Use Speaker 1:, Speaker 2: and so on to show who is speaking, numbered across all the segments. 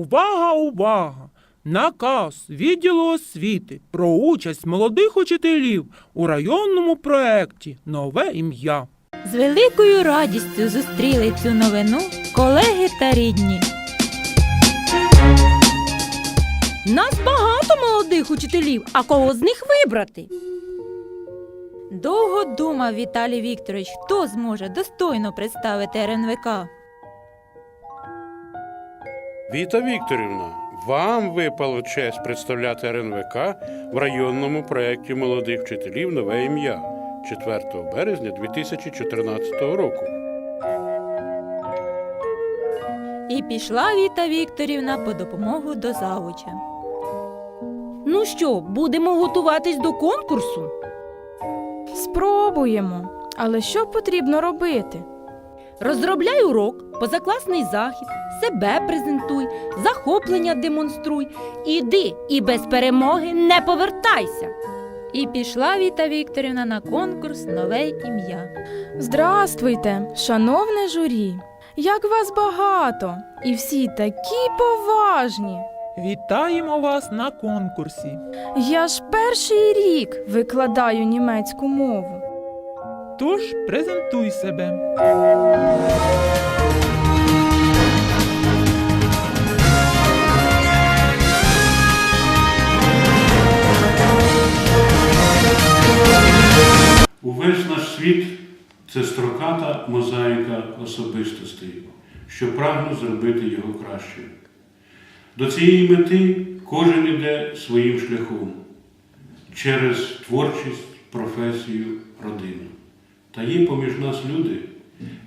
Speaker 1: Увага, увага! Наказ відділу освіти про участь молодих учителів у районному проєкті Нове ім'я.
Speaker 2: З великою радістю зустріли цю новину колеги та рідні.
Speaker 3: Нас багато молодих учителів, а кого з них вибрати?
Speaker 2: Довго думав Віталій Вікторович, хто зможе достойно представити РНВК.
Speaker 4: Віта Вікторівна, вам випало честь представляти РНВК в районному проєкті молодих вчителів Нове ім'я 4 березня 2014 року.
Speaker 2: І пішла Віта Вікторівна по допомогу до завуча.
Speaker 3: Ну що, будемо готуватись до конкурсу?
Speaker 5: Спробуємо. Але що потрібно робити?
Speaker 3: Розробляй урок, позакласний захід, себе презентуй, захоплення демонструй. Іди і без перемоги не повертайся.
Speaker 2: І пішла Віта Вікторівна на конкурс Нове ім'я.
Speaker 5: Здравствуйте, шановне журі! Як вас багато! І всі такі поважні!
Speaker 1: Вітаємо вас на конкурсі.
Speaker 5: Я ж перший рік викладаю німецьку мову.
Speaker 1: Тож презентуй себе.
Speaker 4: Увесь наш світ це строката мозаїка особистостей, що прагну зробити його кращим. До цієї мети кожен іде своїм шляхом через творчість, професію, родину. Та є поміж нас люди,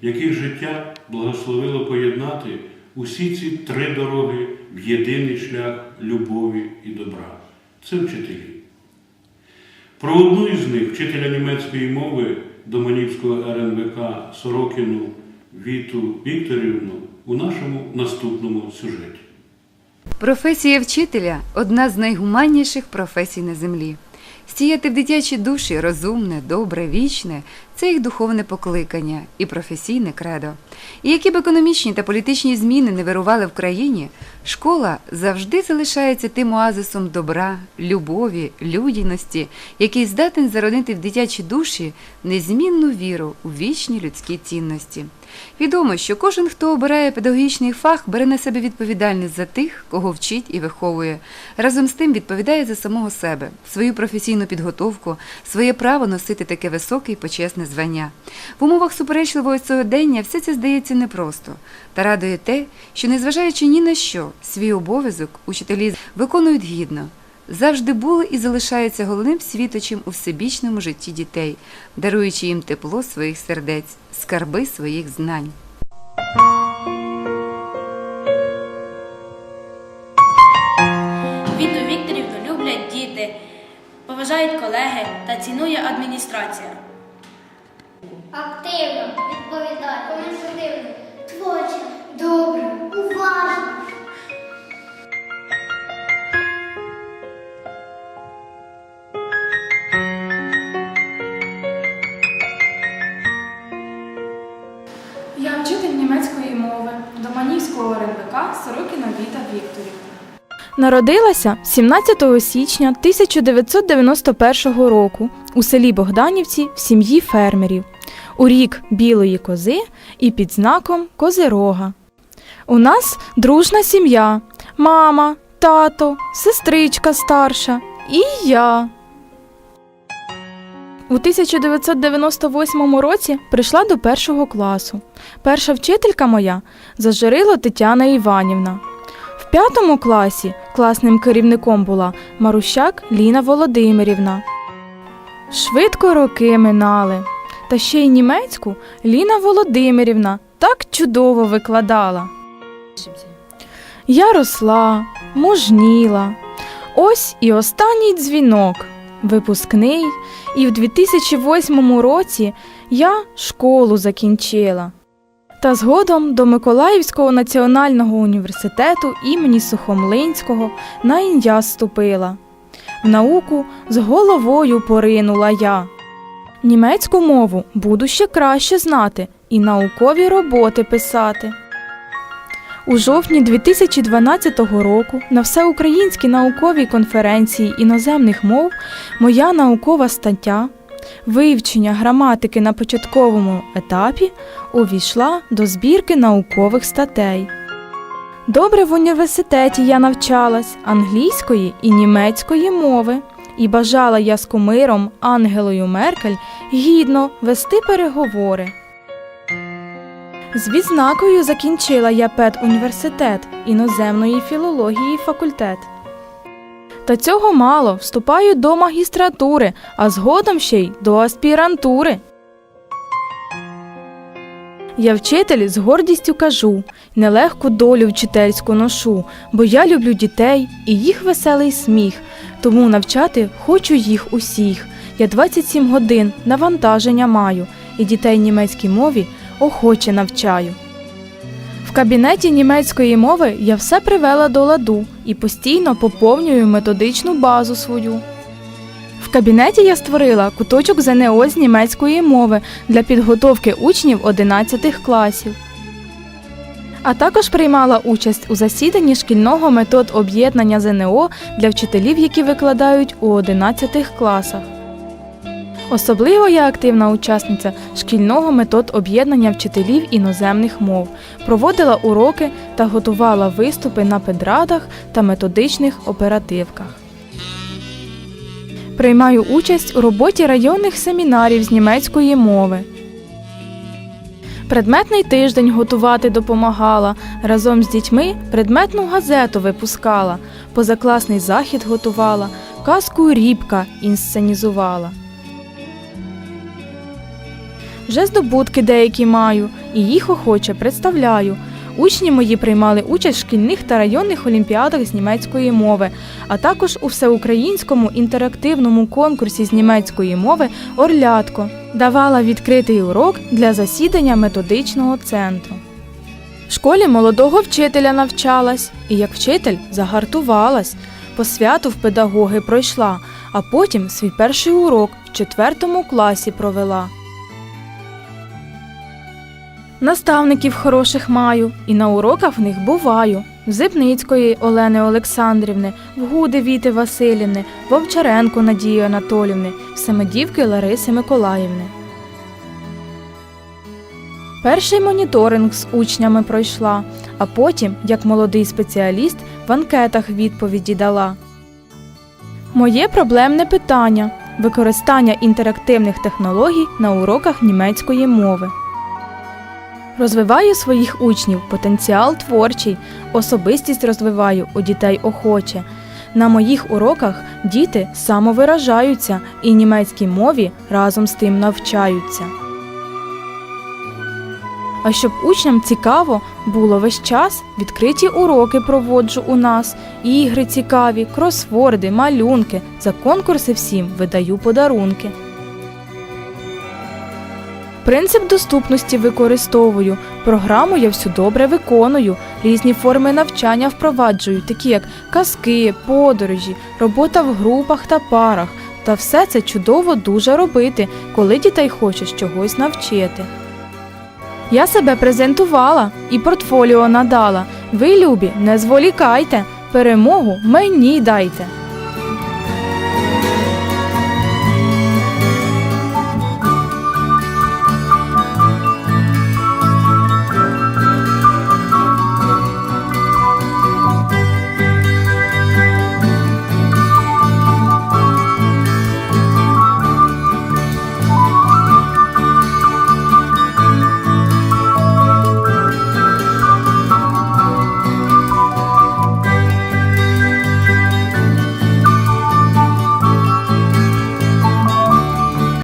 Speaker 4: яких життя благословило поєднати усі ці три дороги в єдиний шлях любові і добра. Це вчителі. Про одну із них, вчителя німецької мови Доманівського РНВК Сорокіну Віту Вікторівну, у нашому наступному сюжеті.
Speaker 6: Професія вчителя одна з найгуманніших професій на землі. Сіяти в дитячі душі розумне, добре, вічне це їх духовне покликання і професійне кредо. І які б економічні та політичні зміни не вирували в країні, школа завжди залишається тим оазисом добра, любові, людяності, який здатен зародити в дитячі душі незмінну віру у вічні людські цінності. Відомо, що кожен, хто обирає педагогічний фах, бере на себе відповідальність за тих, кого вчить і виховує. Разом з тим відповідає за самого себе, свою професійну підготовку, своє право носити таке високе і почесне звання. В умовах суперечливого сьогодення все це здається непросто. Та радує те, що, незважаючи ні на що, свій обов'язок учителі виконують гідно. Завжди були і залишаються головним світочем у всебічному житті дітей, даруючи їм тепло своїх сердець, скарби своїх знань.
Speaker 7: Віту Вікторівну люблять діти, поважають колеги та цінує адміністрація.
Speaker 8: Активно, відповідально, ініціативно, творчо, добре, уважно.
Speaker 5: Народилася 17 січня 1991 року у селі Богданівці в сім'ї фермерів у рік білої кози і під знаком Козирога. У нас дружна сім'я: мама, тато, сестричка старша і я. У 1998 році прийшла до першого класу. Перша вчителька моя зажарила Тетяна Іванівна. П'ятому класі класним керівником була Марущак Ліна Володимирівна. Швидко роки минали. Та ще й німецьку Ліна Володимирівна так чудово викладала. Я росла, мужніла. Ось і останній дзвінок, випускний, і в 2008 році я школу закінчила. Та згодом до Миколаївського національного університету імені Сухомлинського на ім'я вступила. В науку з головою поринула я. Німецьку мову буду ще краще знати і наукові роботи писати. У жовтні 2012 року на всеукраїнській науковій конференції іноземних мов моя наукова стаття Вивчення граматики на початковому етапі увійшла до збірки наукових статей. Добре в університеті я навчалась англійської і німецької мови, і бажала я з кумиром Ангелою Меркель гідно вести переговори. З відзнакою закінчила я педуніверситет іноземної філології факультет. Та цього мало, вступаю до магістратури, а згодом ще й до аспірантури. Я вчитель з гордістю кажу, нелегку долю вчительську ношу, бо я люблю дітей і їх веселий сміх, тому навчати хочу їх усіх. Я 27 годин навантаження маю, і дітей німецькій мові охоче навчаю. В кабінеті німецької мови я все привела до ладу і постійно поповнюю методичну базу свою. В кабінеті я створила куточок ЗНО з німецької мови для підготовки учнів 11 класів. А також приймала участь у засіданні шкільного метод об'єднання ЗНО для вчителів, які викладають у 11 класах. Особливо я активна учасниця шкільного метод об'єднання вчителів іноземних мов, проводила уроки та готувала виступи на педрадах та методичних оперативках. Приймаю участь у роботі районних семінарів з німецької мови. Предметний тиждень готувати допомагала. Разом з дітьми предметну газету випускала, позакласний захід готувала, казку Рібка інсценізувала. Вже здобутки деякі маю, і їх охоче представляю. Учні мої приймали участь в шкільних та районних олімпіадах з німецької мови, а також у всеукраїнському інтерактивному конкурсі з німецької мови Орлятко. Давала відкритий урок для засідання методичного центру. В школі молодого вчителя навчалась, і як вчитель загартувалась. По святу в педагоги пройшла, а потім свій перший урок в четвертому класі провела. Наставників хороших маю, і на уроках в них буваю. В Зипницької Олени Олександрівни, в Гуди Віти Василівни, Вовчаренко Надії Анатолівни, Семедівки Лариси Миколаївни. Перший моніторинг з учнями пройшла, а потім, як молодий спеціаліст, в анкетах відповіді дала. Моє проблемне питання використання інтерактивних технологій на уроках німецької мови. Розвиваю своїх учнів, потенціал творчий, особистість розвиваю у дітей охоче. На моїх уроках діти самовиражаються і німецькій мові разом з тим навчаються. А щоб учням цікаво було весь час, відкриті уроки проводжу у нас, ігри цікаві, кросворди, малюнки. За конкурси всім видаю подарунки. Принцип доступності використовую. Програму я всю добре виконую. Різні форми навчання впроваджую, такі як казки, подорожі, робота в групах та парах. Та все це чудово дуже робити, коли дітей хочеш чогось навчити. Я себе презентувала і портфоліо надала. Ви, любі, не зволікайте, перемогу мені дайте.